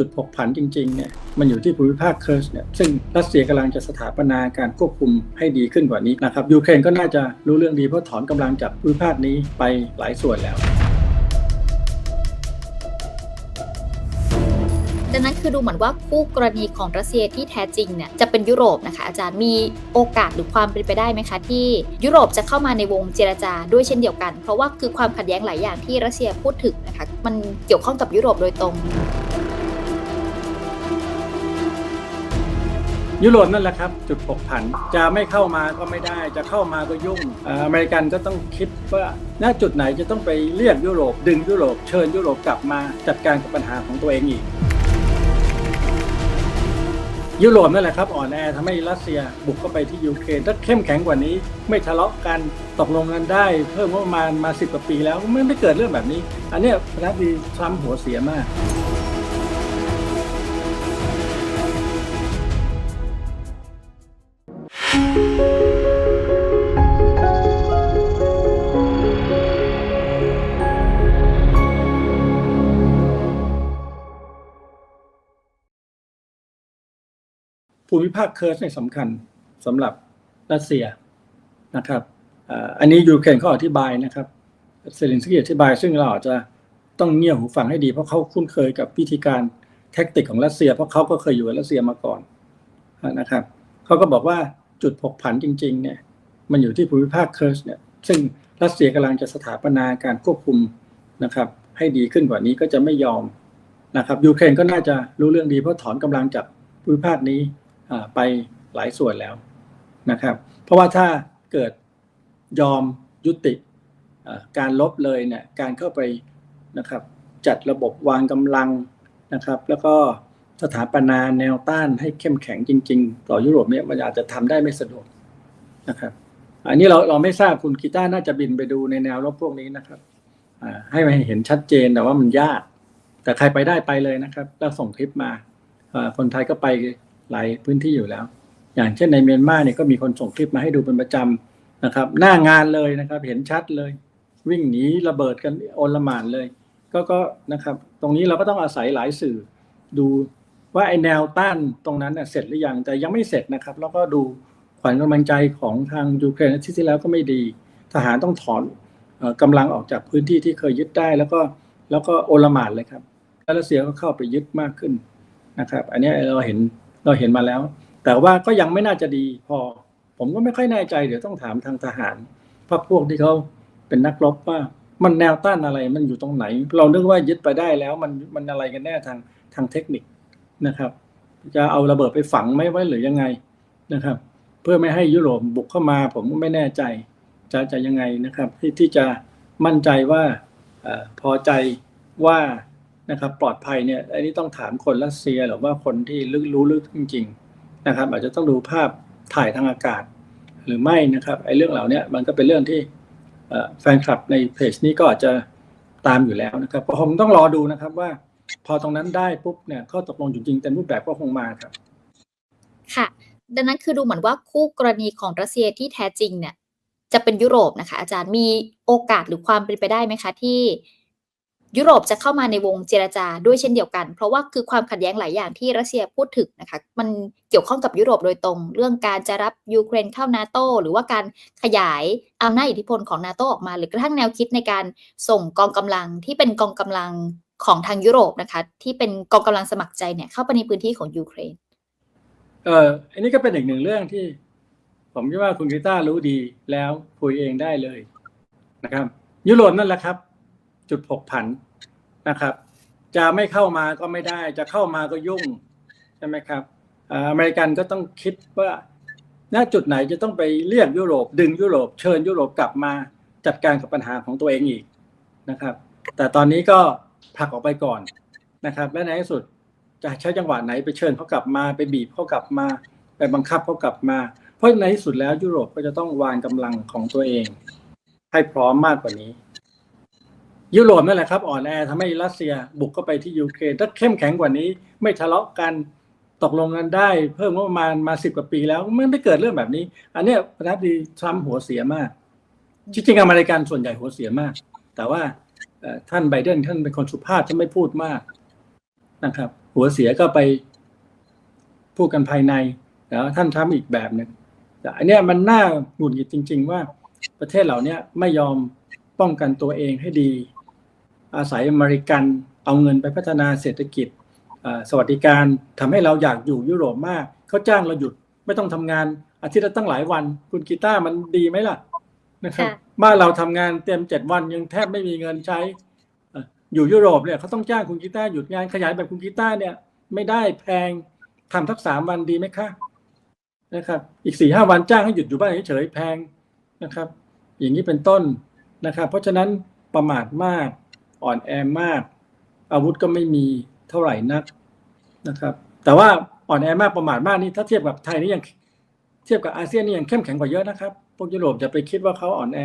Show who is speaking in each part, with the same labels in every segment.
Speaker 1: จุดผกผันจริงๆเนี่ยมันอยู่ที่ภูมิภาคเคิร์ชเนี่ยซึ่งรัสเซียกำลังจะสถาปนาการควบคุมให้ดีขึ้นกว่านี้นะครับยูเครนก็น่าจะรู้เรื่องดีเพราะถอนกำลังจากภูมิภาคนี้ไปหลายส่วนแล้ว
Speaker 2: ดังนั้นคือดูเหมือนว่าคู่กรณีของรัสเซียที่แท้จริงเนี่ยจะเป็นยุโรปนะคะอาจารย์มีโอกาสหรือความเป็นไปได้ไหมคะ ที่ยุโรปจะเข้ามาในวงเจรจาด้วยเช่นเดียวกัน เพราะว่าคือความขัดแย้งหลายอย่างที่รัสเซียพูดถึงนะคะมันเกี่ยวข้องกับยุโรปโดยตรง
Speaker 1: ยุโรปนั่นแหละครับ จุดผกผันจะไม่เข้ามาก็ไม่ได้ จะเข้ามาก็ยุ่งออเมริกันก็ต้องคิดว่าณจุดไหนจะต้องไปเรียกยุโรป ดึงยุโรปเชิญยุโรปกลับมาจัดการกับปัญหาของตัวเองอีก ยุโรปนั่นแหละครับ อ่อนแอทำให้รัสเซียบุกเข้าไปที่ยูเครนถ้าเข้มแข็งกว่านี้ ไม่ทะเลาะกันตกลงกันได้ เพิ่มงบประมาณมาสิบกว่าปีแล้วไม่ไม่เกิดเรื่องแบบนี้ อันนี้ประธานาธิบดีทรัมป์หัวเสียมาก ภูมิภาคเคิร์สเนี่ยสำคัญสำหรับรัสเซียนะครับอันนี้ยูเครนเขาอธิบายนะครับเซเลนสกี้อธิบาย ซึ่งเราอาจจะต้องเงี่ยหูฟังให้ดีเพราะเขาคุ้นเคยกับวิธีการแท็กติกของรัสเซีย เพราะเขาก็เคยอยู่กับรัสเซียมาก่อนนะครับเขาก็บอกว่าจุดผกผันจริงๆเนี่ยมันอยู่ที่ภูมิภาคเคิร์สเนี่ยซึ่งรัสเซียกำลังจะสถาปนาการควบคุมนะครับ ให้ดีขึ้นกว่านี้ก็จะไม่ยอมนะครับยูเครนก็น่าจะรู้เรื่องดีเพราะถอนกำลังจากภูมิภาคนี้ ไปหลายส่วนแล้วนะครับ เพราะว่าถ้าเกิดยอมยุติการลบเลยเนี่ยการเข้าไปนะครับจัดระบบวางกำลังนะครับ แล้วก็สถาปนาแนวต้านให้เข้มแข็งจริง ๆ ต่อยุโรปเนี่ยมันอาจจะทำได้ไม่สะดวกนะครับอันนี้เราเราไม่ทราบคุณกีตาร์น่าจะบินไปดูในแนวรบพวกนี้นะครับให้มันเห็นชัดเจนแต่ว่ามันยาก แต่ใครไปได้ไปเลยนะครับ แล้วส่งคลิปมาคนไทยก็ไป หลายพื้นที่อยู่แล้ว อย่างเช่นในเมียนมาเนี่ยก็มีคนส่งคลิปมาให้ดูเป็นประจำนะครับ หน้างานเลยนะครับ เห็นชัดเลย วิ่งหนีระเบิดกันโอลหมานเลย ก็ก็นะครับ ตรงนี้เราก็ต้องอาศัยหลายสื่อ ดูว่าไอแนวต้านตรงนั้นเสร็จหรือยังแต่ยังไม่เสร็จนะครับ แล้วก็ดูขวัญกำลังใจของทางยูเครนที่ที่แล้วก็ไม่ดี ทหารต้องถอนเอ่อกำลังออกจากพื้นที่ที่เคยยึดได้ แล้วก็แล้วก็โอลหมานเลยครับแล้วรัสเซียก็เข้าไปยึดมากขึ้นนะครับ อันนี้เราเห็น เราเห็นมาแล้ว แต่ว่าก็ยังไม่น่าจะดีพอ ผมก็ไม่ค่อยแน่ใจเดี๋ยวต้องถามทางทหารพรรคพวกที่เขาเป็นนักรบว่า มันแนวต้านอะไรมันอยู่ตรงไหน เรานึกว่ายึดไปได้แล้วมันมันอะไรกันแน่ทางทางเทคนิคนะครับ จะเอาระเบิดไปฝังไม่ไว้หรือยังไงนะครับ เพื่อไม่ให้ยุโรปบุกเข้ามา ผมก็ไม่แน่ใจ จะจะยังไงนะครับ ที่ที่จะมั่นใจว่าอพอใจว่า นะครับปลอดภัยเนี่ยอันนี้ต้องถามคนรัสเซียหรือว่าคนที่ลึกรู้ลึกจริงๆนะครับ อาจจะต้องดูภาพถ่ายทางอากาศ หรือไม่นะครับไอ้เรื่องเหล่านี้มันก็เป็นเรื่องที่แฟนคลับในเพจนี้ก็อาจจะตามอยู่แล้วนะครับก็คงต้องรอดูนะครับว่า พอตรงนั้นได้ปุ๊บเนี่ยข้อตกลงจริงๆเต็มรูปแบบก็คงมาครับ
Speaker 2: ค่ะ ดังนั้นคือดูเหมือนว่าคู่กรณีของรัสเซียที่แท้จริงเนี่ยจะเป็นยุโรปนะคะ อาจารย์มีโอกาสหรือความเป็นไปได้ไหมคะที่ ยุโรปจะเข้ามาในวงเจรจาด้วยเช่นเดียวกัน เพราะว่าคือความขัดแย้งหลายอย่างที่รัสเซียพูดถึงนะคะมันเกี่ยวข้องกับยุโรปโดยตรง เรื่องการจะรับยูเครนเข้านาโตหรือว่าการขยายอำนาจอิทธิพลของนาโตออกมา หรือกระทั่งแนวคิดในการส่งกองกำลังที่เป็นกองกำลังของทางยุโรปนะคะที่เป็นกองกำลังสมัครใจเนี่ยเข้าไปในพื้นที่ของยูเครน
Speaker 1: เอออันนี้ก็เป็นอีกหนึ่งเรื่องที่ ผมคิดว่าคุณกีตารู้ดีแล้วคุยเองได้เลยนะครับ ยุโรปนั่นแหละครับ จุดผกผันนะครับ จะไม่เข้ามาก็ไม่ได้ จะเข้ามาก็ยุ่งใช่ไหมครับอเมริกันก็ต้องคิดว่าณจุดไหนจะต้องไปเรียกยุโรป ดึงยุโรป เชิญยุโรปกลับมาจัดการกับปัญหาของตัวเองอีกนะครับ แต่ตอนนี้ก็ผลักออกไปก่อนนะครับ และในที่สุดจะใช้จังหวะไหนไปเชิญเขากลับมาไปบีบเขากลับมา ไปบังคับเขากลับมา เพราะในที่สุดแล้วยุโรปก็จะต้องวางกำลังของตัวเอง ให้พร้อมมากกว่านี้ ยุโรปนั่นแหละครับอ่อนแอทำให้รัสเซียบุกเข้าไปที่ยูเครนถ้าเข้มแข็งกว่านี้ ไม่ทะเลาะกันตกลงกันได้ เพิ่มงบประมาณมาสิบกว่าปีแล้วไม่ไม่เกิดเรื่องแบบนี้ อันเนี้ยประธานาธิบดีทรัมป์หัวเสียมากจริงๆอเมริกันส่วนใหญ่หัวเสียมาก แต่ว่าท่านไบเดนท่านเป็นคนสุภาพท่านไม่พูดมากนะครับ หัวเสียก็ไปพูดกันภายในแล้วท่านทำอีกแบบหนึ่งแต่อันเนี้ยมันน่าหงุดหงิดจริง ๆ ว่าประเทศเหล่านี้ไม่ยอมป้องกันตัวเองให้ดี อาศัยอเมริกันเอาเงินไปพัฒนาเศรษฐกิจอ่าสวัสดิการทำให้เราอยากอยู่ยุโรปมากเขาจ้างเราหยุดไม่ต้องทำงานอาทิตย์ละตั้งหลายวัน คุณกีตาร์มันดีไหมล่ะนะครับ
Speaker 2: ค่ะ
Speaker 1: บ้านเราทำงานเต็มเจ็ดวันยังแทบไม่มีเงินใช้เอ่ออยู่ยุโรปเนี่ยเขาต้องจ้างคุณกีตาร์หยุดงานขยายแบบคุณกีตาร์เนี่ย ไม่ได้แพงทำทักสามวันดีไหมคะนะครับอีกสี่ห้าวันจ้างให้หยุดอยู่บ้านเฉยๆแพงนะครับ อย่างนี้เป็นต้นนะครับ เพราะฉะนั้นประมาทมาก อ่อนแอมาก อาวุธก็ไม่มีเท่าไหร่นักนะครับ แต่ว่าอ่อนแอมากประมาทมากนี่ถ้าเทียบกับไทยนี่ยังเทียบกับอาเซียนนี่ยังเข้มแข็งกว่าเยอะนะครับพวกยุโรปจะไปคิดว่าเขาอ่อนแอ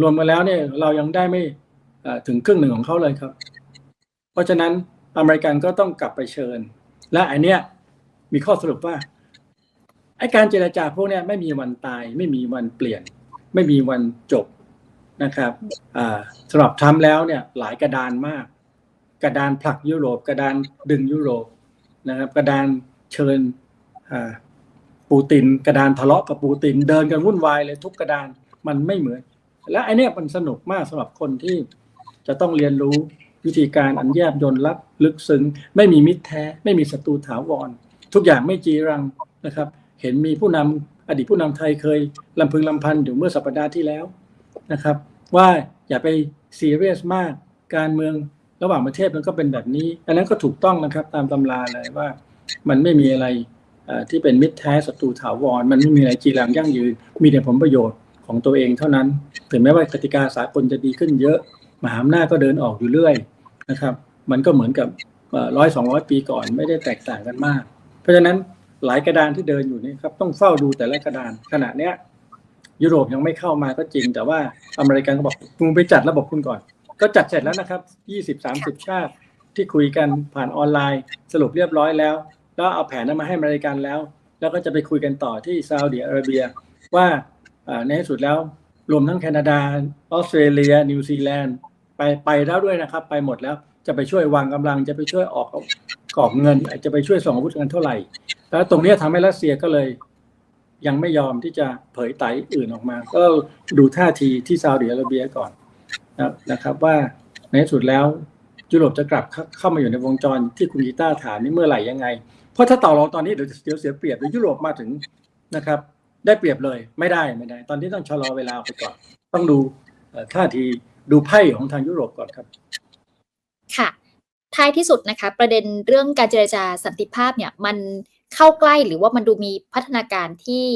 Speaker 1: รวมกันแล้วเนี่ยเรายังได้ไม่ถึงครึ่งหนึ่งของเขาเลยครับ เพราะฉะนั้นอเมริกันก็ต้องกลับไปเชิญ และอันเนี้ยมีข้อสรุปว่าไอการเจรจาพวกเนี้ยไม่มีวันตาย ไม่มีวันเปลี่ยน ไม่มีวันจบ นะครับสำหรับทรัมป์แล้วเนี่ยหลายกระดานมาก กระดานผลักยุโรป กระดานดึงยุโรปนะครับ กระดานเชิญปูติน กระดานทะเลาะกับปูติน เดินกันวุ่นวายเลยทุกกระดานมันไม่เหมือน และไอเนี้ยมันสนุกมากสำหรับคนที่จะต้องเรียนรู้วิธีการอันแยบยนต์ลับลึกซึ้งไม่มีมิตรแท้ ไม่มีศัตรูถาวร ทุกอย่างไม่จีรังนะครับ เห็นมีผู้นำอดีตผู้นำไทยเคยลำพึงลำพันอยู่เมื่อสัปดาห์ที่แล้ว นะครับ ว่าอย่าไปซีเรียสมากการเมืองระหว่างประเทศมันก็เป็นแบบนี้ อันนั้นก็ถูกต้องนะครับตามตำราเลยว่ามันไม่มีอะไรที่เป็นมิตรแท้ศัตรูถาวร มันไม่มีอะไรจีรังยั่งยืน มีแต่ผลประโยชน์ของตัวเองเท่านั้น ถึงแม้ว่ากติกาสากลจะดีขึ้นเยอะ มหาอำนาจก็เดินออกอยู่เรื่อยนะครับ มันก็เหมือนกับร้อยสองร้อยปีก่อนไม่ได้แตกต่างกันมาก เพราะฉะนั้นหลายกระดานที่เดินอยู่นี่ครับต้องเฝ้าดูแต่ละกระดานขณะเนี้ย ยุโรปยังไม่เข้ามาก็จริง แต่ว่าอเมริกันก็บอกคุณไปจัดระบบคุณก่อน ก็จัดเสร็จแล้วนะครับยี่สิบสามสิบชาติที่คุยกันผ่านออนไลน์ สรุปเรียบร้อยแล้ว แล้วเอาแผนนั้นมาให้อเมริกันแล้ว แล้วก็จะไปคุยกันต่อที่ซาอุดิอาระเบีย ว่าในที่สุดแล้วรวมทั้งแคนาดาออสเตรเลีย นิวซีแลนด์ไปไปแล้วด้วยนะครับ ไปหมดแล้วจะไปช่วยวางกำลังจะไปช่วยออกกอบเงิน จะไปช่วยส่งอาวุธกันเท่าไหร่ แล้วตรงนี้ยทำให้รัสเซียก็เลย ยังไม่ยอมที่จะเผยไตอื่นออกมา ก็ดูท่าทีที่ซาอุดิอาระเบียก่อนนะนะครับว่าในที่สุดแล้วยุโรปจะกลับเข้ามาอยู่ในวงจรที่คุณกีตาร์ถามนี่เมื่อไหร่ยังไง เพราะถ้าต่อรองตอนนี้เดี๋ยวเสียเปรียบยุโรปมาถึงนะครับ ได้เปรียบเลยไม่ได้ไม่ได้ ตอนนี้ต้องชะลอเวลาไปก่อน ต้องดูท่าทีดูไพ่ของทางยุโรปก่อนครับ
Speaker 2: ค่ะท้ายที่สุดนะคะ ประเด็นเรื่องการเจรจาสันติภาพเนี่ยมัน เข้าใกล้หรือว่ามันดูมีพัฒนาการที่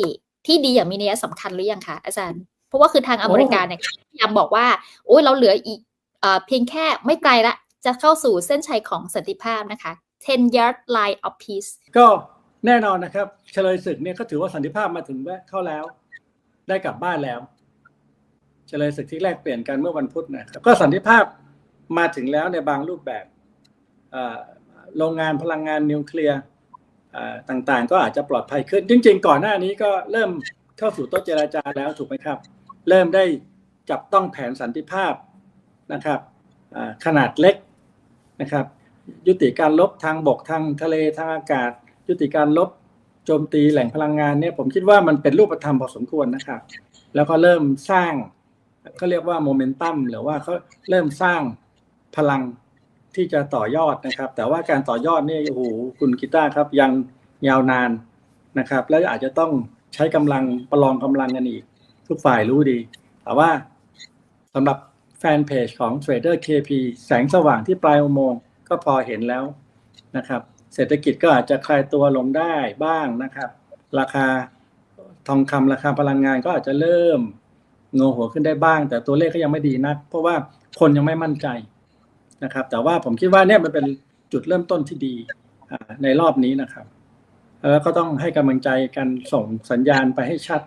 Speaker 2: ที่ดีอย่างมีนัยสำคัญหรือยังคะอาจารย์ เพราะว่าคือทางอเมริกาเนี่ยพยายามบอกว่า โอ้ยเราเหลืออีกเอ่อเพียงแค่ไม่ไกลละ จะเข้าสู่เส้นชัยของสันติภาพนะคะ10 yard line of peace
Speaker 1: ก็แน่นอนนะครับ เฉลยศึกเนี่ยก็ถือว่าสันติภาพมาถึงแวะเข้าแล้ว ได้กลับบ้านแล้วเฉลยศึกที่แรกเปลี่ยนกันเมื่อวันพุธนะครับก็สันติภาพมาถึงแล้วในบางรูปแบบอ่าโรงงานพลังงานนิวเคลียร์อ่า ต่างๆ ก็อาจจะปลอดภัยขึ้น จริง ๆ ก่อนหน้านี้ก็เริ่มเข้าสู่โต๊ะเจราจาแล้วถูกไหมครับ เริ่มได้จับต้องแผนสันติภาพนะครับขนาดเล็กนะครับ ยุติการลบทางบกทางทะเลทางอากาศ ยุติการลบโจมตีแหล่งพลังงานเนี่ยผมคิดว่ามันเป็นรูปธรรมพอสมควรนะครับ แล้วก็เริ่มสร้างเขาเรียกว่าโมเมนตัมหรือว่าเขาเริ่มสร้างพลัง ที่จะต่อยอดนะครับ แต่ว่าการต่อยอดนี่โอ้โหคุณกีตาร์ครับยังยาวนานนะครับ แล้วอาจจะต้องใช้กำลังประลองกำลังกันอีก ทุกฝ่ายรู้ดี แต่ว่าสำหรับแฟนเพจของ Trader KP แสงสว่างที่ปลายอุโมงค์ก็พอเห็นแล้วนะครับ เศรษฐกิจก็อาจจะคลายตัวลงได้บ้างนะครับ ราคาทองคำราคาพลังงานก็อาจจะเริ่มโงหัวขึ้นได้บ้าง แต่ตัวเลขก็ยังไม่ดีนัก เพราะว่าคนยังไม่มั่นใจ นะครับ แต่ว่าผมคิดว่าเนี่ยมันเป็นจุดเริ่มต้นที่ดีในรอบนี้นะครับ แล้วก็ต้องให้กำลังใจกันส่งสัญญาณไปให้ชัด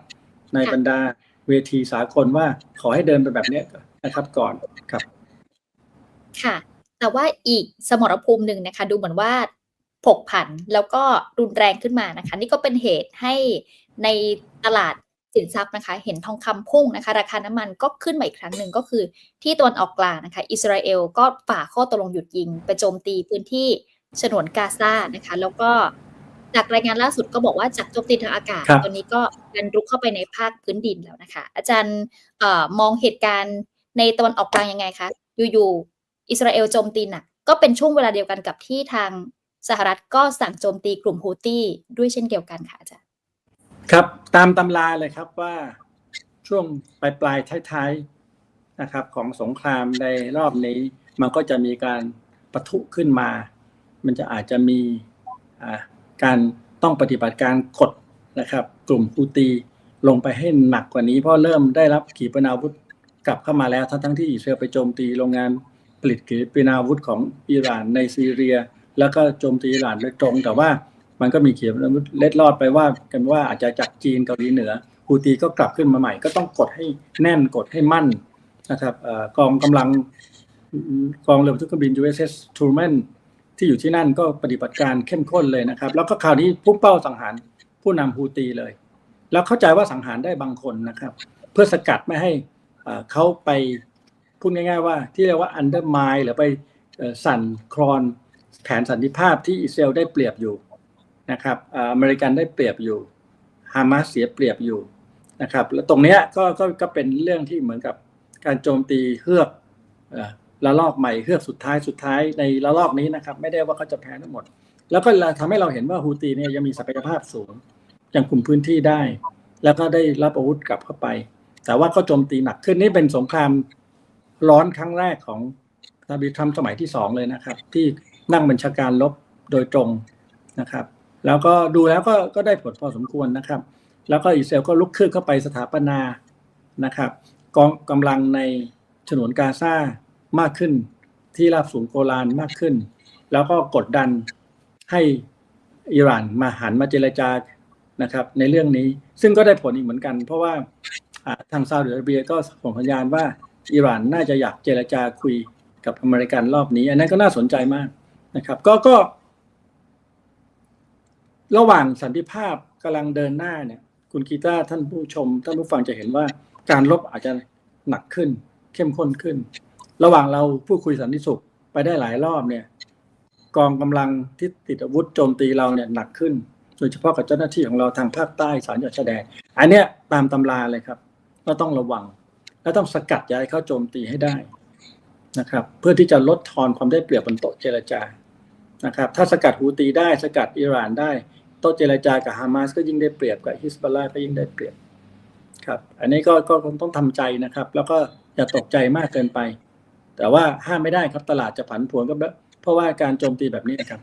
Speaker 1: ในบรรดาเวทีสากลว่าขอให้เดินไปแบบเนี้ยนะครับก่อนครับ
Speaker 2: ค่ะ แต่ว่าอีกสมรภูมิหนึ่งนะคะ ดูเหมือนว่าผกผันแล้วก็รุนแรงขึ้นมานะคะ นี่ก็เป็นเหตุให้ในตลาด สินทรัพย์นะคะ เห็นทองคำพุ่งนะคะ ราคาน้ำมันก็ขึ้นมาอีกครั้งหนึ่งก็คือ ที่ตะวันออกกลางนะคะ อิสราเอลก็ฝ่าข้อตกลงหยุดยิงไปโจมตีพื้นที่ฉนวนกาซานะคะ แล้วก็จากรายงานล่าสุดก็บอกว่าจากโจมตีทางอากาศ
Speaker 1: ครับ
Speaker 2: ตอนนี้ก็การรุกเข้าไปในภาคพื้นดินแล้วนะคะ อาจารย์เอ่อมองเหตุการณ์ในตะวันออกกลางยังไงคะอยู่ๆอิสราเอลโจมตีหนักก็เป็นช่วงเวลาเดียวกันกับที่ทางสหรัฐก็สั่งโจมตีกลุ่มฮูตี้ด้วยเช่นเดียวกันค่ะอาจารย์
Speaker 1: ครับ ตามตำราเลยครับว่าช่วงปลายปลายท้ายๆนะครับ ของสงครามในรอบนี้ มันก็จะมีการปะทุขึ้นมา มันจะอาจจะมีการต้องปฏิบัติการกดนะครับ กลุ่มฮูตีลงไปให้หนักกว่านี้ เพราะเริ่มได้รับขีปนาวุธกลับเข้ามาแล้วทั้งทั้งที่อิสราเอลไปโจมตีโรงงานผลิตขีปนาวุธของอิหร่านในซีเรีย แล้วก็โจมตีอิหร่านโดยตรงแต่ว่า มันก็มีเขีปนเล็ดลอดไปว่ากันว่าอาจจะจากจีนเกาหลีเหนือฮูตีก็กลับขึ้นมาใหม่ ก็ต้องกดให้แน่นกดให้มั่นนะครับอกองกำลังกองเรือทุกเครื่องบิน USS Truman ที่อยู่ที่นั่นก็ปฏิบัติการเข้มข้นเลยนะครับ แล้วก็คราวนี้พุ่งเป้าสังหารผู้นำฮูตีเลย แล้วเข้าใจว่าสังหารได้บางคนนะครับ เพื่อสกัดไม่ให้เขาไปพูดง่าย ๆ ว่าที่เรียกว่า undermine หรือไปสั่นคลอนแผนสันติภาพที่อิสราเอลได้เปรียบอยู่ นะครับอเมริกันได้เปรียบอยู่ฮามาสเสียเปรียบอยู่นะครับแล้วตรงเนี้ยก็ก็ก็เป็นเรื่องที่เหมือนกับการโจมตีเฮือกเอ่อระลอกใหม่เฮือกสุดท้ายสุดท้ายในระลอกนี้นะครับ ไม่ได้ว่าเขาจะแพ้ทั้งหมด แล้วก็ทำให้เราเห็นว่าฮูตีเนี่ยยังมีศักยภาพสูงยังคุมพื้นที่ได้ แล้วก็ได้รับอาวุธกลับเข้าไป แต่ว่าก็โจมตีหนักขึ้นนี่เป็นสงครามร้อนครั้งแรกของทาบิทรัมสมัยที่สองเลยนะครับ ที่นั่งบัญชาการลบโดยตรงนะครับ แล้วก็ดูแล้วก็ก็ได้ผลพอสมควรนะครับ แล้วก็อิสราเอลก็ลุกขึ้นเข้าไปสถาปนานะครับ กองกำลังในฉนวนกาซามากขึ้น ที่ราบสูงโกลานมากขึ้น แล้วก็กดดันให้อิหร่านมาหันมาเจรจานะครับ ในเรื่องนี้ซึ่งก็ได้ผลอีกเหมือนกัน เพราะว่าอ่าทางซาอุดิอาระเบียก็ส่งสัญญาณว่าอิหร่านน่าจะอยากเจรจาคุยกับอเมริกันรอบนี้ อันนั้นก็น่าสนใจมากนะครับ ก็ก็ ระหว่างสันติภาพกำลังเดินหน้าเนี่ย คุณกีตาร์ท่านผู้ชม ท่านผู้ฟังจะเห็นว่าการลบอาจจะหนักขึ้น เข้มข้นขึ้น ระหว่างเราพูดคุยสันติสุขไปได้หลายรอบเนี่ย กองกำลังที่ติดอาวุธโจมตีเราเนี่ยหนักขึ้น โดยเฉพาะกับเจ้าหน้าที่ของเราทางภาคใต้สารจังหวัดชายแดนอันเนี้ยตามตำราเลยครับก็ต้องระวัง และต้องสกัดย้ายเข้าโจมตีให้ได้นะครับ เพื่อที่จะลดทอนความได้เปรียบบนโต๊ะเจรจานะครับ ถ้าสกัดฮูตีได้สกัดอิหร่านได้ โต๊ะเจรจากับฮามาสก็ยิ่งได้เปรียบกับฮิสบอลลาก็ยิ่งได้เปรียบครับ อันนี้ก็ก็คงต้องทำใจนะครับ แล้วก็อย่าตกใจมากเกินไป แต่ว่าห้ามไม่ได้ครับตลาดจะผันผวนก็เพราะว่าการโจมตีแบบนี้นะครับ